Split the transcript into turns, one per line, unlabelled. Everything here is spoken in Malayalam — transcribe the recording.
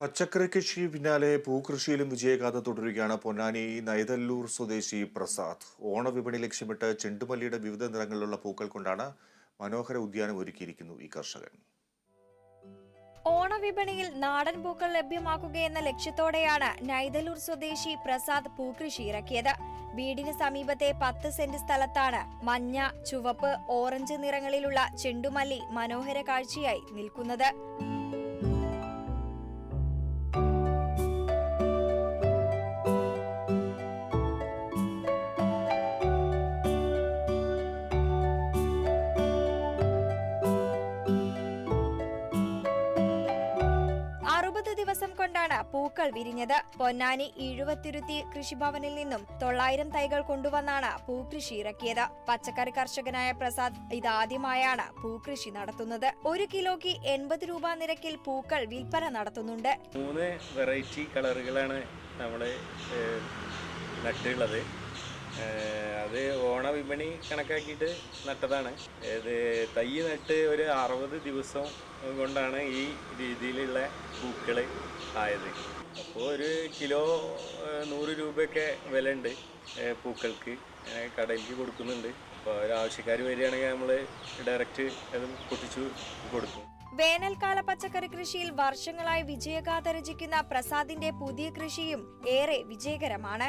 പച്ചക്കറി കൃഷി പിന്നാലെ പൂക്കൃഷിയിലും വിജയഗാഥ തുടരുകയാണ് പൊന്നാനി നൈതല്ലൂർ സ്വദേശി പ്രസാദ്. ഓണവിപണി ലക്ഷ്യമിട്ട് ചെണ്ടുമല്ലിയുടെ വിവിധ നിറങ്ങളിലുള്ള പൂക്കൾ കൊണ്ടാണ് മനോഹര ഉദ്യാനം ഒരുക്കിയിരിക്കുന്നു ഈ കർഷകൻ.
ഓണവിപണിയിൽ നാടൻ പൂക്കൾ ലഭ്യമാക്കുകയെന്ന ലക്ഷ്യത്തോടെയാണ് നൈതല്ലൂർ സ്വദേശി പ്രസാദ് പൂക്കൃഷി ഇറക്കിയത്. വീടിന് സമീപത്തെ പത്ത് സെന്റ് സ്ഥലത്താണ് മഞ്ഞ ചുവപ്പ് ഓറഞ്ച് നിറങ്ങളിലുള്ള ചെണ്ടുമല്ലി മനോഹര കാഴ്ചയായി നിൽക്കുന്നത്. ദിവസം കൊണ്ടാണ് പൂക്കൾ വിരിഞ്ഞത്. പൊന്നാനി ഈഴുവത്തിരുത്തി കൃഷിഭവനിൽ നിന്നും തൊള്ളായിരം തൈകൾ കൊണ്ടുവന്നാണ് പൂക്കൃഷി ഇറക്കിയത്. പച്ചക്കറി കർഷകനായ പ്രസാദ് ഇതാദ്യമായാണ് പൂക്കൃഷി നടത്തുന്നത്. ഒരു കിലോയ്ക്ക് എൺപത് രൂപ നിരക്കിൽ പൂക്കൾ വിൽപ്പന നടത്തുന്നുണ്ട്.
മൂന്ന് വെറൈറ്റി കളറുകളാണ് നമ്മൾ നട്ടുള്ളത് അത് ഓണ വിപണി കണക്കാക്കിയിട്ട് നട്ടതാണ്. ഇത് തൈ നട്ട് ഒരു അറുപത് ദിവസം കൊണ്ടാണ് ഈ രീതിയിലുള്ള പൂക്കൾ ആയത്. അപ്പോൾ ഒരു കിലോ നൂറ് രൂപയൊക്കെ വില ഉണ്ട് പൂക്കൾക്ക്. കടയിലേക്ക് കൊടുക്കുന്നുണ്ട്. അപ്പോൾ ഒരു ആവശ്യക്കാർ വരികയാണെങ്കിൽ നമ്മൾ ഡയറക്റ്റ് അത് പൊട്ടിച്ചു കൊടുക്കും.
വേനൽക്കാല പച്ചക്കറി കൃഷിയിൽ വർഷങ്ങളായി വിജയഗാഥ രചിക്കുന്ന പ്രസാദിന്റെ പുതിയ കൃഷിയും ഏറെ വിജയകരമാണ്.